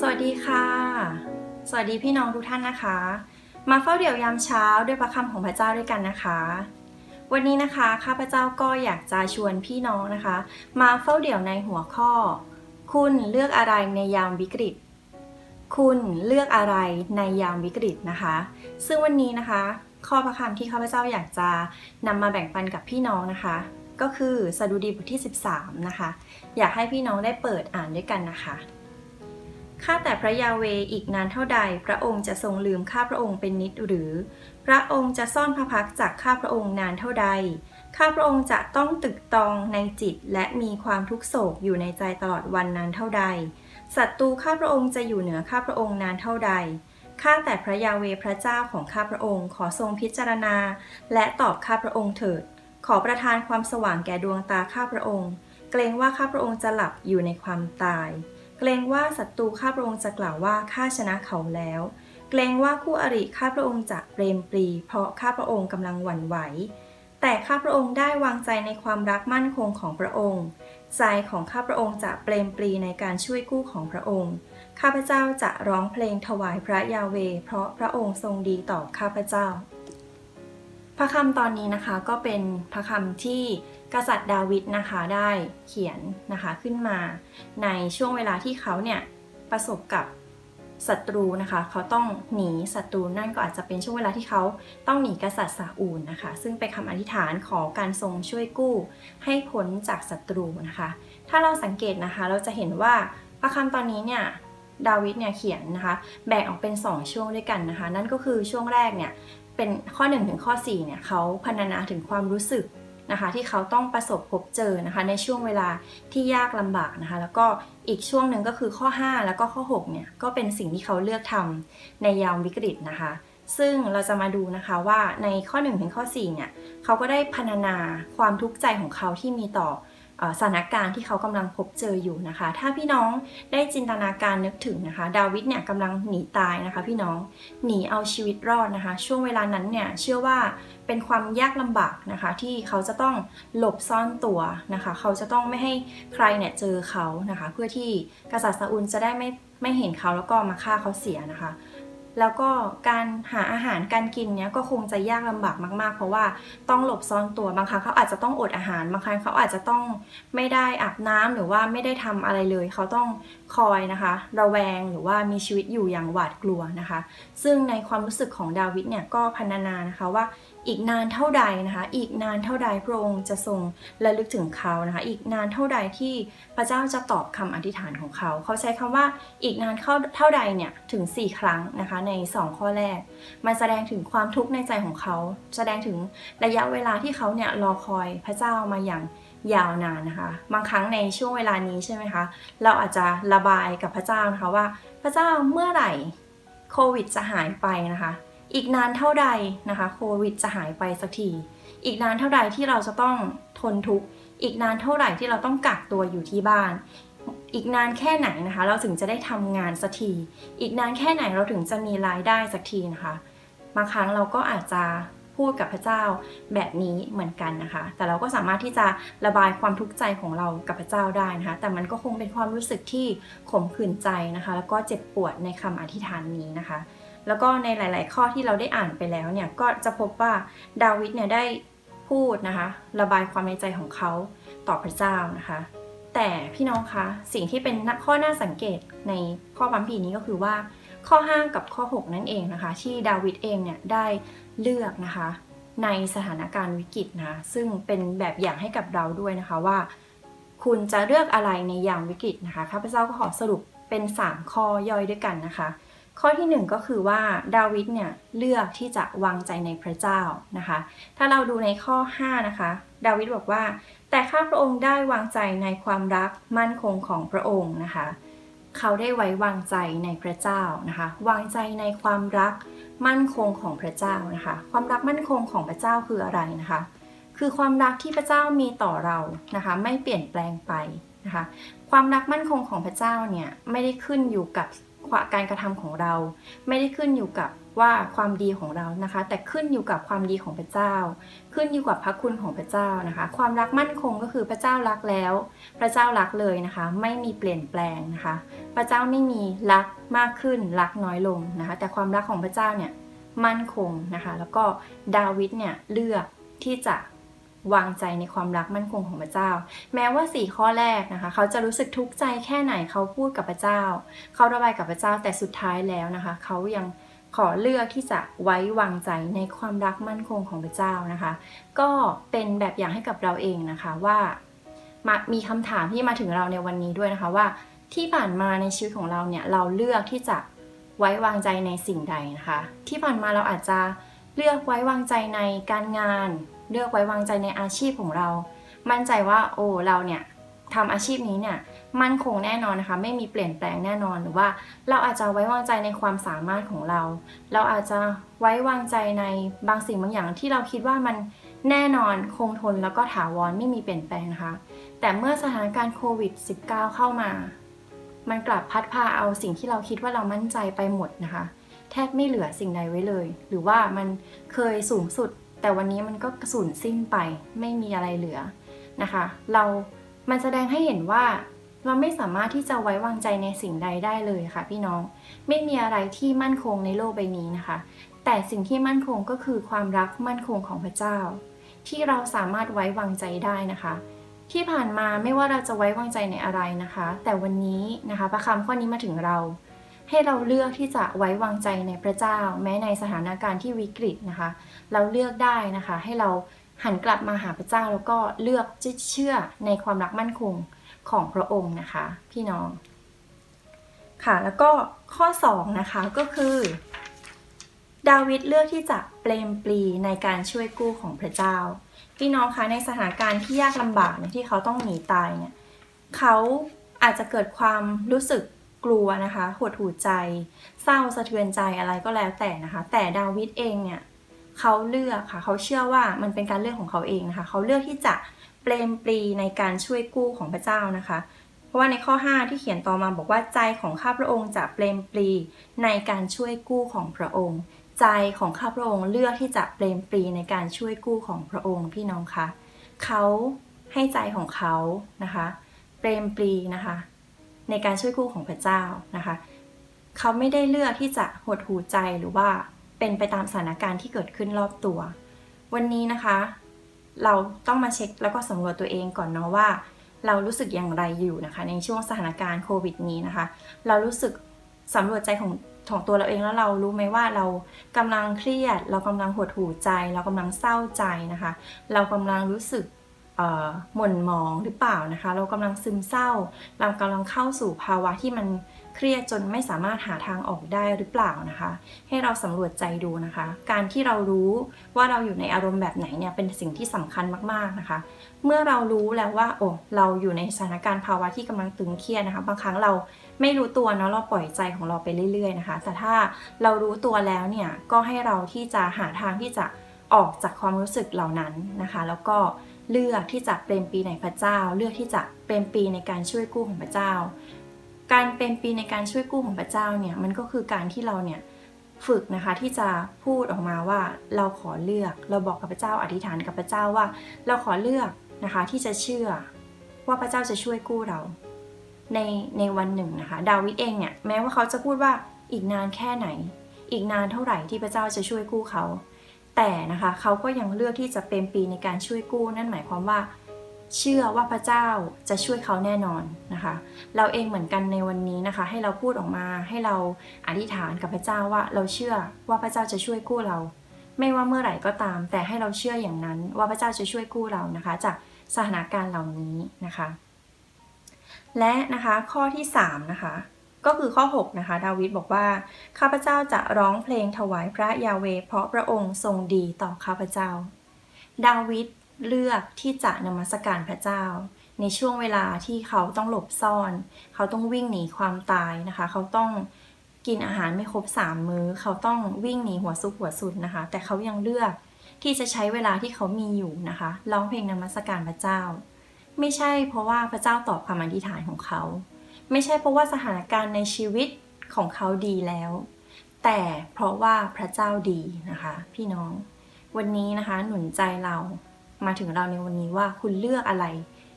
สวัสดีค่ะ สวัสดีพี่น้องทุกท่านนะคะ มาเฝ้าเดี่ยวยามเช้าด้วยพระคำของพระเจ้าด้วยกันนะคะ วันนี้นะคะข้าพเจ้าก็อยากจะชวนพี่น้องนะคะ มาเฝ้าเดี่ยวในหัวข้อ คุณเลือกอะไรในยามวิกฤต คุณเลือกอะไรในยามวิกฤตนะคะ ซึ่งวันนี้นะคะ ข้อพระคำที่ข้าพเจ้าอยากจะนำมาแบ่งปันกับพี่น้องนะคะ ก็คือสดุดีบทที่ 13 นะคะ อยากให้พี่น้องได้เปิดอ่านด้วยกันนะคะ ข้าแต่พระยาเวอีกนานเท่าใด พระองค์จะทรงลืมข้าพระองค์เป็นนิดหรือ พระองค์จะซ่อนพระพักจากข้าพระองค์นานเท่าใด ข้าพระองค์จะต้องตึกตองในจิตและมีความทุกโศกอยู่ในใจตลอดวันนานเท่าใดศัตรูข้าพระองค์จะอยู่เหนือข้าพระองค์นานเท่าใดข้าแต่พระยาเวพระเจ้าของข้าพระองค์ ขอทรงพิจารณา และตอบข้าพระองค์เถิด ขอประทานความสว่างแก่ดวงตาข้าพระองค์ เกรงว่าข้าพระองค์จะหลับอยู่ในความตาย เกรงว่าศัตรูข้าพระองค์จะกล่าวว่าข้าชนะเขาแล้ว เกรงว่าคู่อริข้าพระองค์จะเปรมปรี เพราะข้าพระองค์กำลังหวั่นไหว แต่ข้าพระองค์ได้วางใจในความรักมั่นคงของพระองค์ ใจของข้าพระองค์จะเปรมปรีในการช่วยกู้ของพระองค์ ข้าพเจ้าจะร้องเพลงถวายพระยาเว เพราะพระองค์ทรงดีต่อข้าพเจ้า พระคำตอนนี้นะคะก็เป็นพระคำที่กษัตริย์ดาวิดนะคะได้เขียนนะคะขึ้นมาในช่วงเวลาที่เขาเนี่ยประสบกับศัตรูนะคะเขาต้องหนีศัตรูนั่นก็อาจจะเป็นช่วงเวลาที่เขาต้องหนีกษัตริย์ซาอูลนะคะ ซึ่งเป็นคำอธิษฐานขอการทรงช่วยกู้ ให้พ้นจากศัตรูนะคะ ถ้าเราสังเกตนะคะเราจะเห็นว่าพระคำตอนนี้เนี่ยดาวิดเนี่ยเขียนนะคะ แบ่งออกเป็น 2 ช่วงด้วยกันนะคะ นั่นก็คือช่วงแรกเนี่ย เป็นข้อ1ถึงข้อ4เนี่ยเขาพรรณนาถึงความรู้สึกนะคะที่เขาต้องประสบพบเจอนะคะในช่วงเวลาที่ยากลำบากนะคะแล้วก็อีกช่วงหนึ่งก็คือข้อ 5 แล้วก็ข้อ6เนี่ยก็เป็นสิ่งที่เขาเลือกทำในยามวิกฤตนะคะ ซึ่งเราจะมาดูนะคะว่าในข้อ1ถึงข้อ4เนี่ยเขาก็ได้พรรณนาความทุกข์ใจของเขาที่มีต่อ สถานการณ์ที่เขากำลังพบเจออยู่นะคะ ถ้าพี่น้องได้จินตนาการนึกถึงนะคะ ดาวิดเนี่ยกำลังหนีตายนะคะ พี่น้องหนีเอาชีวิตรอดนะคะ ช่วงเวลานั้นเนี่ยเชื่อว่าเป็นความยากลำบากนะคะ ที่เขาจะต้องหลบซ่อนตัวนะคะ เขาจะต้องไม่ให้ใครเนี่ยเจอเขานะคะ เพื่อที่กษัตริย์ซาอุลจะได้ไม่ไม่เห็นเขาแล้วก็มาฆ่าเขาเสียนะคะ แล้วก็การหาอาหารการกินเนี้ยก็คงจะยากลำบากมาก ๆ เพราะว่าต้องหลบซ่อนตัวบางครั้งเขาอาจจะต้องอดอาหารบางครั้งเขาอาจจะต้องไม่ได้อาบน้ำหรือว่าไม่ได้ทำอะไรเลย เขาต้องคอยนะคะระแวงหรือว่ามีชีวิตอยู่อย่างหวาดกลัวนะคะ ซึ่งในความรู้สึกของดาวิดเนี่ยก็พรรณนานะคะว่า อีกนานเท่าใดนะคะ อีกนานเท่าใดพระองค์จะทรงระลึกถึงเขานะคะ อีกนานเท่าใดที่พระเจ้าจะตอบคำอธิษฐานของเขา เขาใช้คำว่าอีกนานเท่าใดเนี่ยถึง 4 ครั้งนะคะใน 2 ข้อแรก มันแสดงถึงความทุกข์ในใจของเขา แสดงถึงระยะเวลาที่เขาเนี่ยรอคอยพระเจ้ามาอย่างยาวนานนะคะ บางครั้งในช่วงเวลานี้ใช่ไหมคะ เราอาจจะระบายกับพระเจ้านะคะว่า พระเจ้าเมื่อไหร่โควิดจะหายไปนะคะ อีกนานเท่าใดนะคะโควิดจะหายไปสักที อีกนานเท่าใดที่เราจะต้องทนทุกข์อีกนานเท่าไหร่ที่เราต้องกักตัวอยู่ที่บ้าน อีกนานแค่ไหนนะคะ เราถึงจะได้ทำงานสักที อีกนานแค่ไหนเราถึงจะมีรายได้สักทีนะคะบางครั้งเราก็อาจจะพูดกับพระเจ้าแบบนี้เหมือนกันนะคะ แต่เราก็สามารถที่จะระบายความทุกข์ใจของเรากับพระเจ้าได้นะคะ แต่มันก็คงเป็นความรู้สึกที่ขมขื่นใจนะคะ แล้วก็เจ็บปวดในคำอธิษฐานนี้นะคะ แล้วก็ในหลาย ๆ ข้อที่เราได้อ่านไปแล้วเนี่ยก็จะพบว่าดาวิดเนี่ยได้พูดนะคะระบายความในใจของเขาต่อพระเจ้านะคะ แต่พี่น้องคะสิ่งที่เป็นข้อน่าสังเกตในข้อพัมพีนี้ก็คือว่าข้อ 5 กับข้อ 6 นั่นเองนะคะ ที่ดาวิดเองเนี่ยได้เลือกนะคะ ในสถานการณ์วิกฤตนะคะซึ่งเป็นแบบอย่างให้กับเราด้วยนะคะว่า คุณจะเลือกอะไรในยามวิกฤตนะคะข้าพเจ้าก็ขอสรุปเป็น 3 ข้อย่อยด้วยกันนะคะ ข้อที่ 1 ก็คือว่าดาวิดเนี่ยเลือกที่จะวางใจในพระเจ้านะคะ ถ้าเราดูในข้อ 5 นะคะ ดาวิดบอกว่า แต่ข้าพระองค์ได้วางใจในความรักมั่นคงของพระองค์นะคะ เขาได้ไว้วางใจในพระเจ้านะคะ วางใจในความรักมั่นคงของพระเจ้านะคะ ความรักมั่นคงของพระเจ้าคืออะไรนะคะ คือความรักที่พระเจ้ามีต่อเรานะคะ ไม่เปลี่ยนแปลงไปนะคะ ความรักมั่นคงของพระเจ้าเนี่ยไม่ได้ขึ้นอยู่กับ การกระทำของเรา ไม่ได้ขึ้นอยู่กับว่าความดีของเรานะคะ แต่ขึ้นอยู่กับความดีของพระเจ้า ขึ้นอยู่กับพระคุณของพระเจ้านะคะ ความรักมั่นคงก็คือพระเจ้ารักแล้ว พระเจ้ารักเลยนะคะ ไม่มีเปลี่ยนแปลงนะคะ พระเจ้าไม่มีรักมากขึ้นรักน้อยลงนะคะ แต่ความรักของพระเจ้าเนี่ยมั่นคงนะคะ แล้วก็ดาวิดเนี่ยเลือกที่จะ วางใจในความรักมั่นคงของพระเจ้า แม้ว่าสี่ข้อแรกนะคะ เขาจะรู้สึกทุกข์ใจแค่ไหนเขาพูดกับพระเจ้า เขาระบายกับพระเจ้าแต่สุดท้ายแล้วนะคะ เขายังขอเลือกที่จะไว้วางใจในความรักมั่นคงของพระเจ้านะคะ ก็เป็นแบบอย่างให้กับเราเองนะคะว่ามามีคำถามที่มาถึงเราในวันนี้ด้วยนะคะว่าที่ผ่านมาในชีวิตของเราเนี่ยเราเลือกที่จะไว้วางใจในสิ่งใดนะคะ ที่ผ่านมาเราอาจจะเลือกไว้วางใจในการงาน เลือกไว้วางใจในอาชีพของเรา มั่นใจว่าโอ้เราเนี่ยทำอาชีพนี้เนี่ยมั่นคงแน่นอนนะคะ ไม่มีเปลี่ยนแปลงแน่นอนหรือว่า เราอาจจะไว้วางใจในความสามารถของเรา เราอาจจะไว้วางใจในบางสิ่งบางอย่างที่เราคิดว่ามันแน่นอนคงทนแล้วก็ถาวรไม่มีเปลี่ยนแปลงนะคะ แต่เมื่อสถานการณ์โควิด -19 เข้ามา มันกลับพัดพาเอาสิ่งที่เราคิดว่าเรามั่นใจไปหมดนะคะ แทบไม่เหลือสิ่งใดไว้เลย หรือว่ามันเคยสูงสุด แต่วันนี้มันก็สูญสิ้นไปไม่มีอะไรเหลือนะคะ เรา มันแสดงให้เห็นว่าเราไม่สามารถที่จะไว้วางใจในสิ่งใดได้เลยค่ะ พี่น้อง ไม่มีอะไรที่มั่นคงในโลกใบนี้นะคะ แต่สิ่งที่มั่นคงก็คือความรักมั่นคงของพระเจ้า ที่เราสามารถไว้วางใจได้นะคะ ที่ผ่านมาไม่ว่าเราจะไว้วางใจในอะไรนะคะ แต่วันนี้นะคะ พระคำข้อนี้มาถึงเรา ให้เราเลือกที่จะไว้วางใจในพระเจ้า แม้ในสถานการณ์ที่วิกฤตนะคะ เราเลือกได้นะคะ ให้เราหันกลับมาหาพระเจ้าแล้วก็เลือกจะเชื่อในความรักมั่นคงของพระองค์นะคะ พี่น้องค่ะแล้วก็ข้อ2นะคะก็คือดาวิดเลือกที่จะเปลมปลีในการช่วยกู้ของพระเจ้า พี่น้องคะในสถานการณ์ที่ยากลำบากเนี่ยที่เขาต้องหนีตายเนี่ยเขาอาจจะเกิดความรู้สึก กลัวนะคะ หดหู่ใจ เศร้าสะเทือนใจอะไรก็แล้วแต่นะคะ แต่ดาวิดเองเนี่ยเขาเลือกค่ะ เขาเชื่อว่ามันเป็นการเลือกของเขาเองนะคะ เขาเลือกที่จะเปลมปลีในการช่วยกู้ของพระเจ้านะคะ เพราะว่าในข้อ 5 ที่เขียนต่อมาบอกว่าใจของข้าพระองค์จะเปลมปลีในการช่วยกู้ของพระองค์ ใจของข้าพระองค์เลือกที่จะเปลมปลีในการช่วยกู้ของพระองค์พี่น้องคะเขาให้ใจของเขานะคะ เปลมปลีนะคะ ในการช่วยกู้ของพระเจ้านะคะ เขาไม่ได้เลือกที่จะหดหูใจหรือว่าเป็นไปตามสถานการณ์ที่เกิดขึ้นรอบตัว วันนี้นะคะ เราต้องมาเช็คแล้วก็สำรวจตัวเองก่อนเนาะว่า เรารู้สึกอย่างไรอยู่นะคะ ในช่วงสถานการณ์โควิดนี้นะคะ เรารู้สึกสำรวจใจของของตัวเราเองแล้วเรารู้ไหมว่าเรากำลังเครียด เรากำลังหดหู่ใจ เรากำลังเศร้าใจนะคะ เรากำลังรู้สึก หม่นมองหรือเปล่านะคะ เรากำลังซึมเศร้า เรากำลังเข้าสู่ภาวะที่มันเครียดจนไม่สามารถหาทางออกได้หรือเปล่านะคะ ให้เราสำรวจใจดูนะคะ การที่เรารู้ว่าเราอยู่ในอารมณ์แบบไหนเนี่ยเป็นสิ่งที่สำคัญมากๆนะคะ เมื่อเรารู้แล้วว่าโอ้เราอยู่ในสถานการณ์ภาวะที่กำลังตึงเครียดนะคะ บางครั้งเราไม่รู้ตัวเนาะเราปล่อยใจของเราไปเรื่อย ๆนะคะ แต่ถ้าเรารู้ตัวแล้วเนี่ยก็ให้เราที่จะหาทางที่จะออกจากความรู้สึกเหล่านั้นนะคะ แล้วก็ เลือกที่จะเปรมปีในพระเจ้า เลือกที่จะเปรมปีในการช่วยกู้ของพระเจ้า การเป็นปีในการช่วยกู้ของพระเจ้าเนี่ยมันก็คือการที่เราเนี่ยฝึกนะคะที่จะพูดออกมาว่าเราขอเลือกเราบอกกับพระเจ้าอธิษฐานกับพระเจ้าว่า เราขอเลือกนะคะที่จะเชื่อว่าพระเจ้าจะช่วยกู้เรา ในในวันหนึ่งนะคะดาวิดเองเนี่ยแม้ว่าเขาจะพูดว่าอีกนานแค่ไหน อีกนานเท่าไหร่ที่พระเจ้าจะช่วยกู้เขา แต่นะคะเขาก็ยังเลือกที่จะเป็นปีในการช่วยกู้ นั่นหมายความว่า เชื่อว่าพระเจ้าจะช่วยเขาแน่นอนนะคะ เราเองเหมือนกันในวันนี้นะคะ ให้เราพูดออกมาให้เราอธิษฐานกับพระเจ้าว่าเราเชื่อว่าพระเจ้าจะช่วยกู้เรา ไม่ว่าเมื่อไหร่ก็ตาม แต่ให้เราเชื่ออย่างนั้นว่าพระเจ้าจะช่วยกู้เรานะคะ จากสถานการณ์เหล่านี้นะคะ และนะคะข้อที่3นะคะ ก็คือข้อ 6 นะคะ ดาวิดบอกว่า ข้าพเจ้าจะร้องเพลงถวายพระยาเว เพราะพระองค์ทรงดีต่อข้าพเจ้า ดาวิดเลือกที่จะนมัสการพระเจ้า ในช่วงเวลาที่เขาต้องหลบซ่อน เขาต้องวิ่งหนีความตายนะคะ เขาต้องกินอาหารไม่ครบสามมื้อ เขาต้องวิ่งหนีหัวซุกหัวสุดนะคะ แต่เขายังเลือกที่จะใช้เวลาที่เขามีอยู่นะคะร้องเพลงนมัสการพระเจ้า ไม่ใช่เพราะว่าพระเจ้าตอบคำอธิษฐานของเขา ไม่ใช่เพราะว่าสถานการณ์ในชีวิตของเขาดีแล้ว แต่เพราะว่าพระเจ้าดีนะคะ พี่น้อง วันนี้นะคะหนุนใจเรามาถึงเราในวันนี้ว่าคุณเลือกอะไร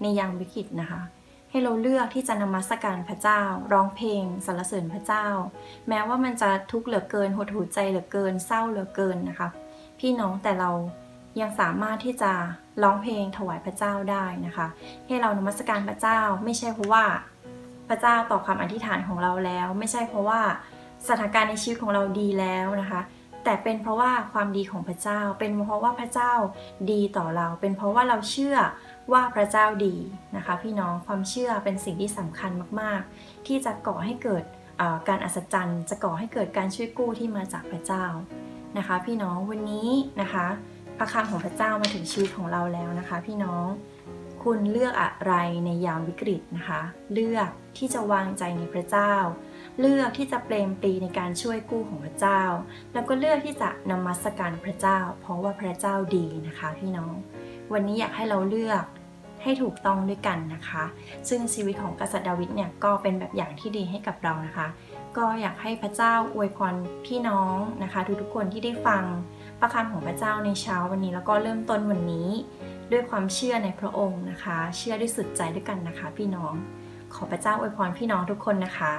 ในยามวิกฤตนะคะ ให้เราเลือกที่จะนมัสการพระเจ้า ร้องเพลงสรรเสริญพระเจ้า แม้ว่ามันจะทุกข์เหลือเกินหดหูใจเหลือเกินเศร้าเหลือเกินนะคะ พี่น้องแต่เรายังสามารถที่จะร้องเพลงถวายพระเจ้าได้นะคะ ให้เรานมัสการพระเจ้าไม่ใช่เพราะว่า พระเจ้าตอบคำอธิษฐานของเราแล้ว ไม่ใช่เพราะว่าสถานการณ์ในชีวิตของเราดีแล้วนะคะ แต่เป็นเพราะว่าความดีของพระเจ้า เป็นเพราะว่าพระเจ้าดีต่อเรา เป็นเพราะว่าเราเชื่อว่าพระเจ้าดีนะคะ พี่น้องความเชื่อเป็นสิ่งที่สำคัญมากๆ ที่จะก่อให้เกิดการอัศจรรย์ จะก่อให้เกิดการช่วยกู้ที่มาจากพระเจ้านะคะ พี่น้องวันนี้นะคะพระคำของพระเจ้ามาถึงชีวิตของเราแล้วนะคะ พี่น้อง คุณเลือกอะไรในยามวิกฤตนะคะ เลือกที่จะวางใจในพระเจ้า เลือกที่จะเปรมปรีในการช่วยกู้ของพระเจ้า แล้วก็เลือกที่จะนมัสการพระเจ้า เพราะว่าพระเจ้าดีนะคะพี่น้อง วันนี้อยากให้เราเลือกให้ถูกต้องด้วยกันนะคะ ซึ่งชีวิตของกษัตริย์ดาวิดเนี่ยก็เป็นแบบอย่างที่ดีให้กับเรานะคะ ก็อยากให้พระเจ้าอวยพรพี่น้องนะคะ ทุกๆคนที่ได้ฟังพระคำของพระเจ้าในเช้าวันนี้แล้วก็เริ่มต้นวันนี้ ด้วยความเชื่อในพระองค์นะคะ เชื่อด้วยสุดใจด้วยกันนะคะ พี่น้อง ขอพระเจ้าอวยพรพี่น้องทุกคนนะคะ